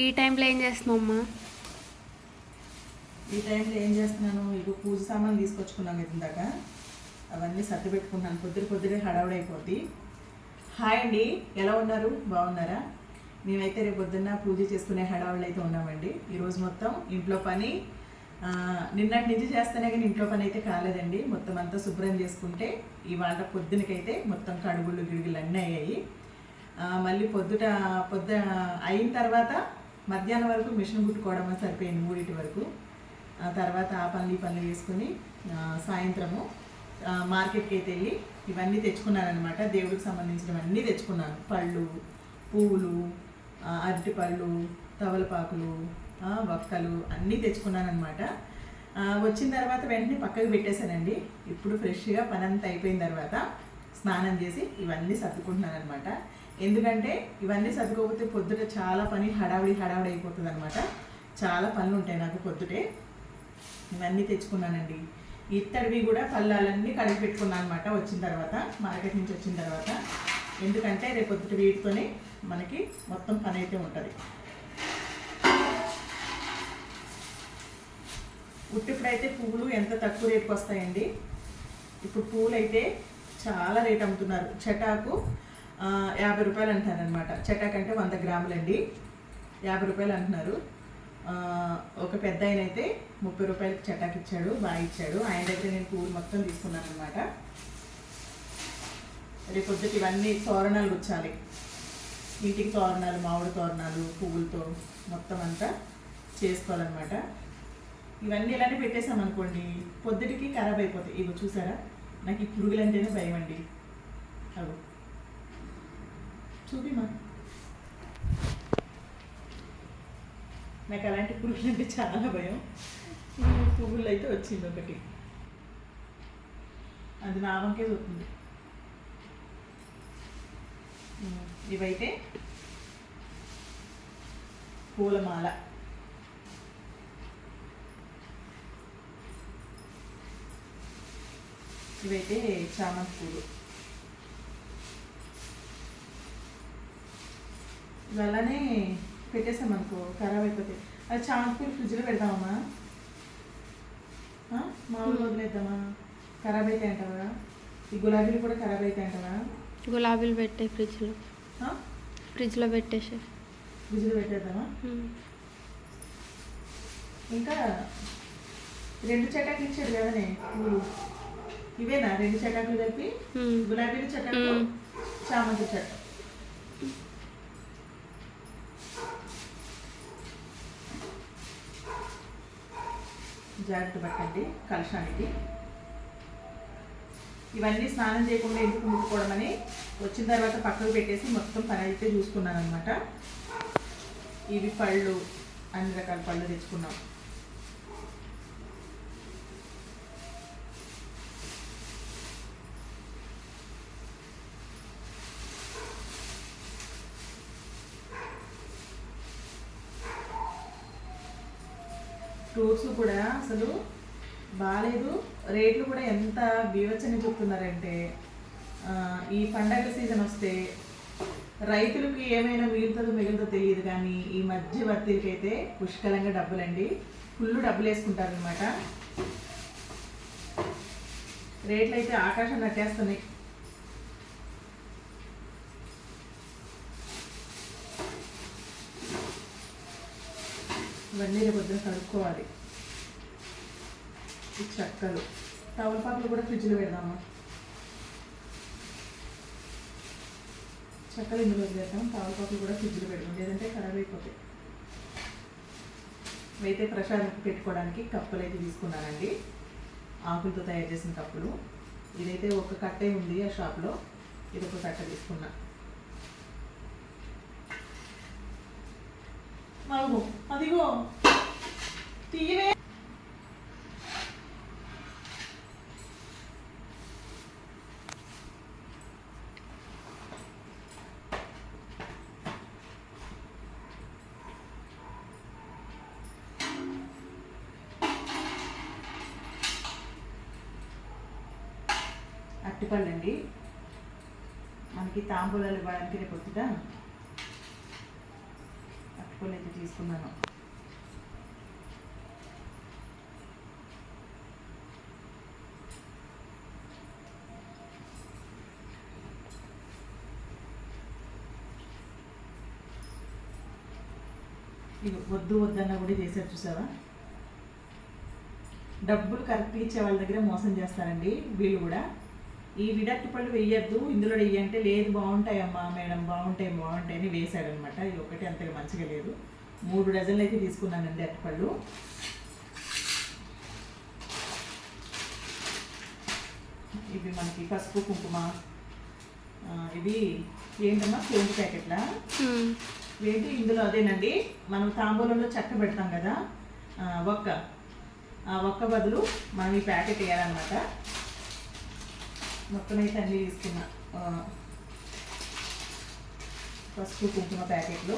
ఈ టైంలో ఏం చేస్తున్నావు అమ్మా? ఈ టైంలో ఏం చేస్తున్నాను? ఇప్పుడు పూజ సామాన్లు తీసుకొచ్చుకున్నాం ఇందాక. అవన్నీ సర్ది పెట్టుకున్నాను పొద్దున పొద్దునే హడావుడైపోద్ది హాయ్ అండి. ఎలా ఉన్నారు? బాగున్నారా? మేమైతే రేపు పొద్దున్న పూజ చేసుకునే హడావుళ్ళు అయితే ఉన్నామండి. ఈరోజు మొత్తం ఇంట్లో పని నిన్నటి నుంచి చేస్తేనే కానీ ఇంట్లో పని అయితే కాలేదండి. మొత్తం అంతా శుభ్రం చేసుకుంటే ఇవాళ పొద్దునకైతే మొత్తం కడుగులు గిడుగులు అన్నీ అయ్యాయి. మళ్ళీ పొద్దుట పొద్దు అయిన తర్వాత మధ్యాహ్నం వరకు మిషన్ కుట్టుకోవడం సరిపోయింది మూడింటి వరకు. ఆ తర్వాత ఆ పనులు పనులు చేసుకుని సాయంత్రము మార్కెట్కి అయితే వెళ్ళి ఇవన్నీ తెచ్చుకున్నానమాట దేవుడికి సంబంధించినవన్నీ తెచ్చుకున్నాను. పళ్ళు పువ్వులు అరటి అరటిపళ్ళు తవలపాకులు వక్కలు అన్నీ తెచ్చుకున్నానమాట వచ్చిన తర్వాత వెంటనే పక్కకు పెట్టేశానండి. ఇప్పుడు ఫ్రెష్గా పని అంతా అయిపోయిన తర్వాత స్నానం చేసి ఇవన్నీ సర్దుకుంటున్నాను అనమాట ఎందుకంటే ఇవన్నీ సర్దుకోకపోతే పొద్దుట చాలా పని హడావిడి హడావిడి అయిపోతుంది అనమాట చాలా పనులు ఉంటాయి నాకు పొద్దుటే. ఇవన్నీ తెచ్చుకున్నానండి. ఇత్తడివి కూడా పళ్ళాలన్నీ కడిగి పెట్టుకున్నాను అనమాట వచ్చిన తర్వాత మార్కెట్ నుంచి వచ్చిన తర్వాత. ఎందుకంటే రేపు పొద్దుట వీటితోనే మనకి మొత్తం పని అయితే ఉంటుంది. ఉట్టిప్పుడైతే పువ్వులు ఎంత తక్కువ రేటుకు వస్తాయండి ఇప్పుడు పువ్వులు అయితే చాలా రేట్ అమ్ముతున్నారు. చటాకు యాభై రూపాయలు అంటున్నారనమాట చటాక్ అంటే వంద గ్రాములండి. యాభై రూపాయలు అంటున్నారు. ఒక పెద్ద ఆయన అయితే ముప్పై రూపాయలకి చటాక్ ఇచ్చాడు బాగా ఇచ్చాడు. ఆయన దగ్గర నేను పువ్వులు మొత్తం తీసుకున్నాను అనమాట రేపు పొద్దుట ఇవన్నీ తోరణాలు గుచ్చాలి. ఇంటికి తోరణాలు మామిడి తోరణాలు పువ్వులతో మొత్తం అంతా చేసుకోవాలన్నమాట. ఇవన్నీ ఇలానే పెట్టేసాం అనుకోండి పొద్దుటికి ఖరాబ్ అయిపోతాయి. ఇగో చూసారా? నాకు ఈ పురుగులంటేనే భయం అండి అవు నాకు అలాంటి పురుగులు అంటే చాలా భయం. పువ్వులు అయితే వచ్చింది ఒకటి. అది నా వంకే చూస్తుంది. ఇవైతే పూలమాల ఇవైతే చామంతి పూలు. ఇవల్లనే పెట్టేసాం అనుకో ఖరాబ్ అయిపోతాయి అది చామంతి పూలు ఫ్రిడ్జ్లో పెడదామమ్మా ఆ? మామూలుగా వదిలేద్దామా? ఖరాబ్ అయితే అంటావా? ఈ గులాబీలు కూడా ఖరాబ్ అయితే అంటావా? గులాబీలు పెట్టే ఫ్రిడ్జ్లో? ఫ్రిడ్జ్లో పెట్టేసి. ఫ్రిడ్జ్లో పెట్టేద్దామా? ఇంకా రెండు చటాకులు ఇచ్చాడు కదనే ఇవేనా? రెండు చటాకులు కలిపి గులాబీలు చటాకు. చామంతి చెట్టు జాగ్రత్త పట్టండి కలశానికి. ఇవన్నీ స్నానం చేయకుండా ఎందుకు ముట్టుకోవడం అని వచ్చిన తర్వాత పక్కకు పెట్టేసి మొత్తం పని అయితే చూసుకున్నాను అనమాట ఇవి పళ్ళు అన్ని రకాల పళ్ళు తెచ్చుకున్నాం. ఫ్రూట్స్ కూడా అసలు బాగాలేదు రేట్లు కూడా ఎంత బీవచ్చని చెప్తున్నారంటే ఈ పండగ సీజన్ వస్తే రైతులకు ఏమైనా మిగులుతుందో మిగులుతుందో తెలియదు కానీ ఈ మధ్యవర్తికి అయితే పుష్కలంగా డబ్బులండి. ఫుల్ డబ్బులు వేసుకుంటారు అనమాట రేట్లు అయితే ఆకాశం నట్టేస్తున్నాయి. ఇవన్నీ కొద్దిగా పొద్దున కడుక్కోవాలి ఈ చెక్కలు. తవలపాకులు కూడా ఫ్రిడ్జ్లో పెడదామా? చెక్కలు ఇందులో వదిలేద్దాం. తవలపాకులు కూడా ఫ్రిడ్జ్లో పెడదాం. లేదంటే ఖరాబ్ అయిపోతాయి. అయితే ప్రసాదం పెట్టుకోవడానికి కప్పులు అయితే తీసుకున్నానండి. ఆకులతో తయారు చేసిన కప్పులు. ఇదైతే ఒక కట్టే ఉంది ఆ షాప్లో. ఇది ఒక కట్ట తీసుకున్నా. మాకు అదిగో. తీయవే. అరటిపళ్ళు అండి మనకి తాంబూలాలు ఇవ్వడానికి రేపు పొద్దుట అయితే తీసుకున్నాను. ఇవి వద్దు వద్దన్నా కూడా చేశారు చూసావా? డబ్బులు కరెక్ట్గా ఇచ్చే వాళ్ళ దగ్గర మోసం చేస్తారండి వీళ్ళు కూడా. ఈ విడట్టు పళ్ళు వెయ్యొద్దు ఇందులో వెయ్యంటే లేదు బాగుంటాయమ్మా మేడం బాగుంటాయి బాగుంటాయి అని వేశాడనమాట ఇది ఒకటి అంతగా మంచిగా లేదు. మూడు డజన్లు అయితే తీసుకున్నానండి అట్టుపళ్ళు ఇవి మనకి పసుపు కుంకుమ ఇవి ఏంటమ్మా సోంపు ప్యాకెట్లా. ఏంటి ఇందులో అదేనండి మనం తాంబూలంలో చెక్క పెడతాం కదా ఒక్క ఆ ఒక్క బదులు మనం ఈ ప్యాకెట్ వేయాలన్నమాట. మొత్తం అయితే అన్నీ తీసుకున్నా. పసుపు కుంకుమ ప్యాకెట్లు.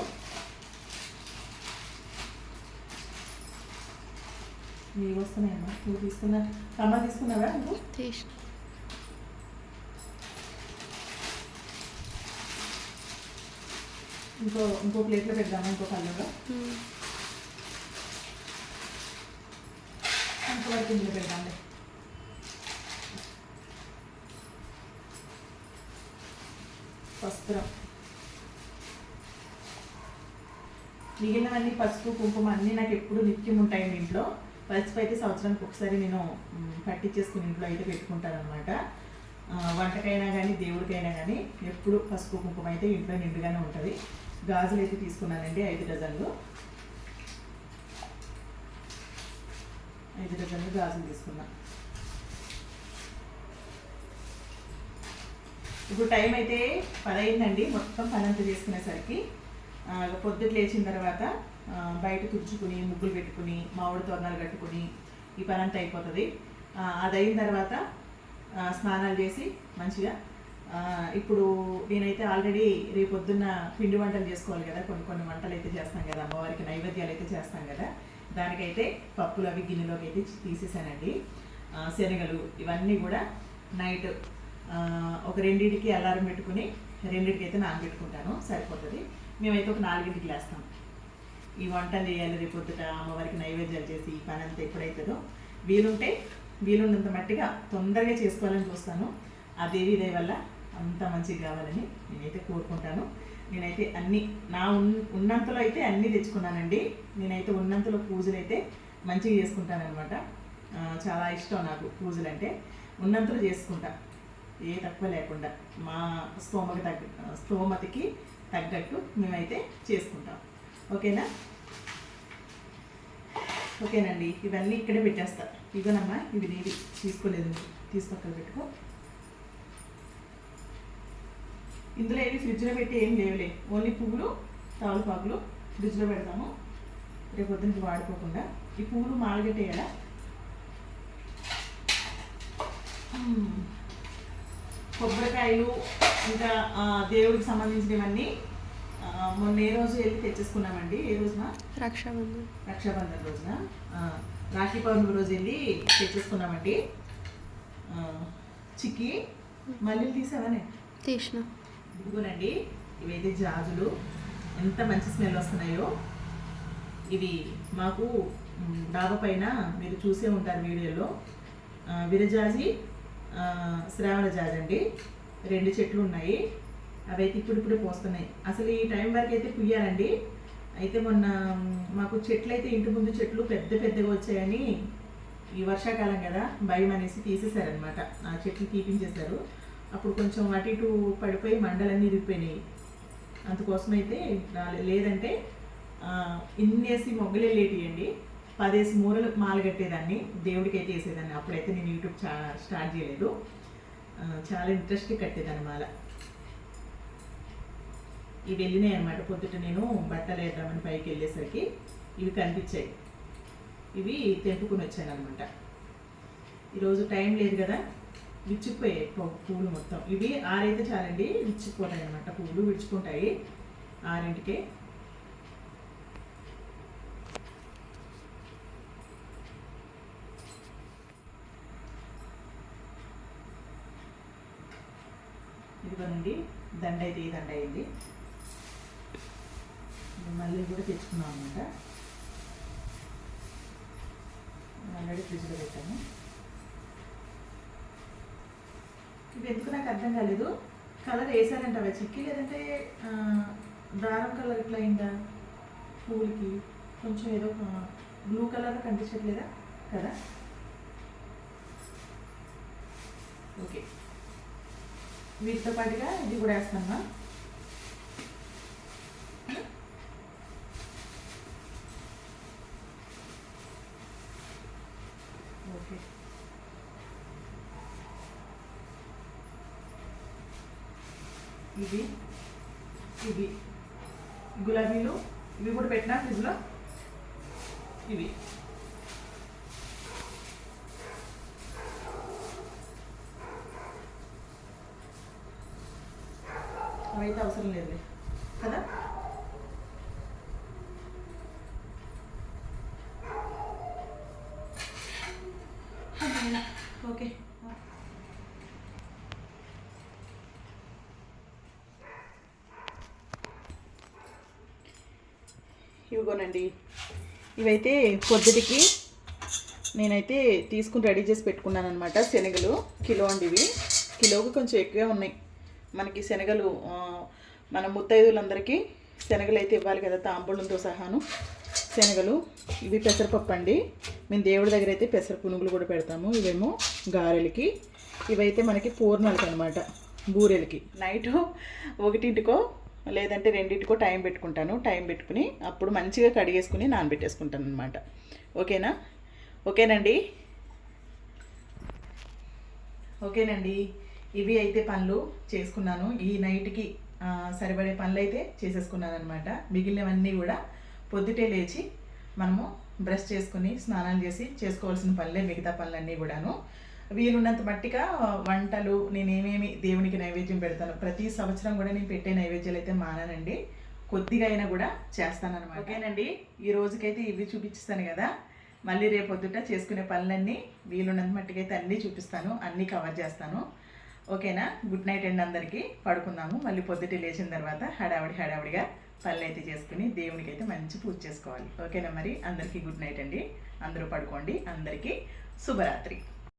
నీవు వస్తున్నాయమ్మా. నువ్వు తీసుకున్నా. కమ్మ తీసుకున్నావా నువ్వు? ఇంకో ఇంకో ప్లేట్లో పెడదామా? ఇంకో కళ్ళలో. మ్మ్. అంతవరకు ఇందులో పెడదాంలే. వస్త్రం. మిగిలినవన్నీ పసుపు కుంకుమ అన్నీ నాకు ఎప్పుడు నిత్యం ఉంటాయండి ఇంట్లో. పసుపు అయితే సంవత్సరానికి ఒకసారి నేను పట్టించేసుకుని ఇంట్లో అయితే పెట్టుకుంటాను అనమాట వంటకైనా కానీ దేవుడికైనా కానీ ఎప్పుడు పసుపు కుంకుమ అయితే ఇంట్లో నిండుగానే ఉంటుంది. గాజులు అయితే తీసుకున్నానండి ఐదు డజన్లు. ఐదు డజన్లు గాజులు తీసుకున్నాను ఇప్పుడు టైం అయితే పదైందండి. మొత్తం పనంతా చేసుకునేసరికి ఆ, పొద్దుట లేచిన తర్వాత బయట తుడుచుకుని ముగ్గులు పెట్టుకుని మామిడి తోరణాలు కట్టుకుని ఈ పనంత అయిపోతుంది. అది అయిన తర్వాత స్నానాలు చేసి మంచిగా ఇప్పుడు నేనైతే ఆల్రెడీ రేపు పొద్దున్న పిండి వంటలు చేసుకోవాలి కదా. కొన్ని కొన్ని వంటలు అయితే చేస్తాం కదా. అమ్మవారికి నైవేద్యాలు అయితే చేస్తాం కదా. దానికైతే పప్పులు అవి గిన్నెలోకి అయితే తీసేసానండి. శనగలు ఇవన్నీ కూడా నైట్ ఒక రెండింటికి అలారం పెట్టుకుని రెండింటికి అయితే నానబెట్టుకుంటాను సరిపోతుంది. మేమైతే ఒక నాలుగింటికి లేస్తాం. ఈ వంటలు చేయాలి రేపొద్దుట అమ్మవారికి నైవేద్యాలు చేసి ఈ పని అంతా ఎప్పుడైతుందో. వీలుంటే వీలున్నంత మట్టిగా తొందరగా చేసుకోవాలని చూస్తాను. ఆ దేవి దయ వల్ల అంత మంచిగా కావాలని నేనైతే కోరుకుంటాను. నేనైతే అన్ని నా ఉన్ ఉన్నంతలో అయితే అన్నీ తెచ్చుకున్నానండి. నేనైతే ఉన్నంతలో పూజలు అయితే మంచిగా చేసుకుంటాను అనమాట చాలా ఇష్టం నాకు పూజలు అంటే ఉన్నంతలో చేసుకుంటా. ఏ తక్కువ లేకుండా మా స్తోమకి తగ్గ స్తోమతికి తగ్గట్టు మేమైతే చేసుకుంటాం. ఓకేనా? ఓకేనండి ఇవన్నీ ఇక్కడే పెట్టేస్తా. ఇవ్వనమ్మా ఇవి నీవి. తీసుకోలేదు తీసుకొక్కలు పెట్టుకో. ఇందులో ఏవి ఫ్రిడ్జ్లో పెట్టి ఏం లేవులే. ఓన్లీ పువ్వులు తావులపాకులు ఫ్రిడ్జ్లో పెడతాము. రేపు పొద్దున్నకి వాడుకోకుండా. ఈ పువ్వులు మాలగట్టేయాలా? మ్మ్. కొబ్బరికాయలు ఇంకా దేవుడికి సంబంధించినవన్నీ మొన్న ఏ రోజు వెళ్ళి తెచ్చేసుకున్నామండి? ఏ రోజున? రక్షాబంధన్. రక్షాబంధన్ రోజున. రాఖీ పౌర్ణమి రోజు వెళ్ళి తెచ్చేసుకున్నామండి. చిక్కి మళ్ళీ తీసావనే తీసిన. ఇదిగోనండి ఇవైతే జాజులు. ఎంత మంచి స్మెల్ వస్తున్నాయో. ఇవి మాకు డాబా పైన మీరు చూసే ఉంటారు వీడియోలో. విరజాజి శ్రావణ జాజ్ అండి రెండు చెట్లు ఉన్నాయి అవి అయితే ఇప్పుడు ఇప్పుడు పోస్తున్నాయి. అసలు ఈ టైం వరకు అయితే పుయ్యాలండి. అయితే మొన్న మాకు చెట్లు అయితే ఇంటి ముందు చెట్లు పెద్ద పెద్దగా వచ్చాయని ఈ వర్షాకాలం కదా భయం అనేసి తీసేశారనమాట ఆ చెట్లు తీపించేశారు. అప్పుడు కొంచెం అటు ఇటు పడిపోయి మండలన్నీ ఇరిగిపోయినాయి. అందుకోసం అయితే లేదంటే ఇన్నేసి మొగ్గలే లేటియండి. పదేసి మూరలు మాల కట్టేదాన్ని దేవుడికి అయితే వేసేదాన్ని. అప్పుడైతే నేను యూట్యూబ్ చా స్టార్ట్ చేయలేదు. చాలా ఇంట్రెస్ట్ కట్టేదాన్ని మాల. ఇవి వెళ్ళినాయి అనమాట పొద్దుట నేను బట్టలు వేద్దామని పైకి వెళ్ళేసరికి ఇవి కనిపించాయి. ఇవి తెంపుకుని వచ్చాను అనమాట ఈరోజు టైం లేదు కదా విచ్చిపోయాయి పూ- పూలు మొత్తం. ఇవి ఆరైతే చాలండి విచ్చిపోతాయి అనమాట పూలు విడుచుకుంటాయి ఆరింటికే. ఇదిగోనండి దండ అయితే ఈ దండ అయింది మళ్ళీ కూడా తెచ్చుకున్నాం అనమాట ఆల్రెడీ ఫ్రిడ్జ్లో పెట్టాను ఇవి ఎందుకు నాకు అర్థం కాలేదు. కలర్ వేసారంట అవి చిక్కి లేదంటే దారం కలర్ ఇట్లా అయిందా? పూలకి కొంచెం ఏదో బ్లూ కలర్ కనిపించట్లేదా? కదా? ఓకే. వీటితో పాటుగా ఇది కూడా వేస్తామా ఓకే. ఇది ఇవి. గులాబీలు ఇవి కూడా పెట్టినా ఫ్రిడ్జ్లో ఇవి. అవైతే అవసరం లేదులే కదా? ఓకే. ఇవిగోనండి ఇవైతే పొద్దుటికి నేనైతే తీసుకుని రెడీ చేసి పెట్టుకున్నాను అనమాట శనగలు కిలో అండి ఇవి. కిలోకి కొంచెం ఎక్కువే ఉన్నాయి. మనకి శనగలు మన ముత్తైదులందరికీ శనగలు అయితే ఇవ్వాలి కదా తాంబూలంతో సహాను. శనగలు ఇవి పెసరపప్పు అండి. మేము దేవుడి దగ్గర అయితే పెసర పునుగులు కూడా పెడతాము. ఇవేమో గారెలకి. ఇవైతే మనకి పూర్ణాలకి అనమాట బూరెలకి. నైట్ ఒకటింటికో లేదంటే రెండింటికో టైం పెట్టుకుంటాను. టైం పెట్టుకుని అప్పుడు మంచిగా కడిగేసుకుని నానబెట్టేసుకుంటాను అనమాట ఓకేనా? ఓకేనండి? ఓకేనండి. ఇవి అయితే పనులు చేసుకున్నాను. ఈ నైట్కి సరిపడే పనులు అయితే చేసేసుకున్నాను అనమాట మిగిలినవన్నీ కూడా పొద్దుటే లేచి మనము బ్రష్ చేసుకుని స్నానాలు చేసి చేసుకోవాల్సిన పనులే మిగతా పనులన్నీ కూడాను. వీలున్నంత మట్టిగా వంటలు నేను ఏమేమి దేవునికి నైవేద్యం పెడతాను. ప్రతి సంవత్సరం కూడా నేను పెట్టే నైవేద్యాలు అయితే మానానండి. కొద్దిగా అయినా కూడా చేస్తానన్నమాట. ఓకేనండి. ఈ రోజుకైతే ఇవి చూపించిస్తాను కదా. మళ్ళీ రేపు పొద్దుట చేసుకునే పనులన్నీ వీలున్నంత మట్టిగా అయితే అన్నీ చూపిస్తాను. అన్నీ కవర్ చేస్తాను. ఓకేనా? గుడ్ నైట్ అండి అందరికీ. పడుకుందాము మళ్ళీ పొద్దుటి లేచిన తర్వాత హడావిడి హడావిడిగా పనులు అయితే చేసుకుని దేవునికి అయితే మంచి పూజ చేసుకోవాలి. ఓకేనా మరి? అందరికీ గుడ్ నైట్ అండి. అందరూ పడుకోండి. అందరికీ శుభరాత్రి.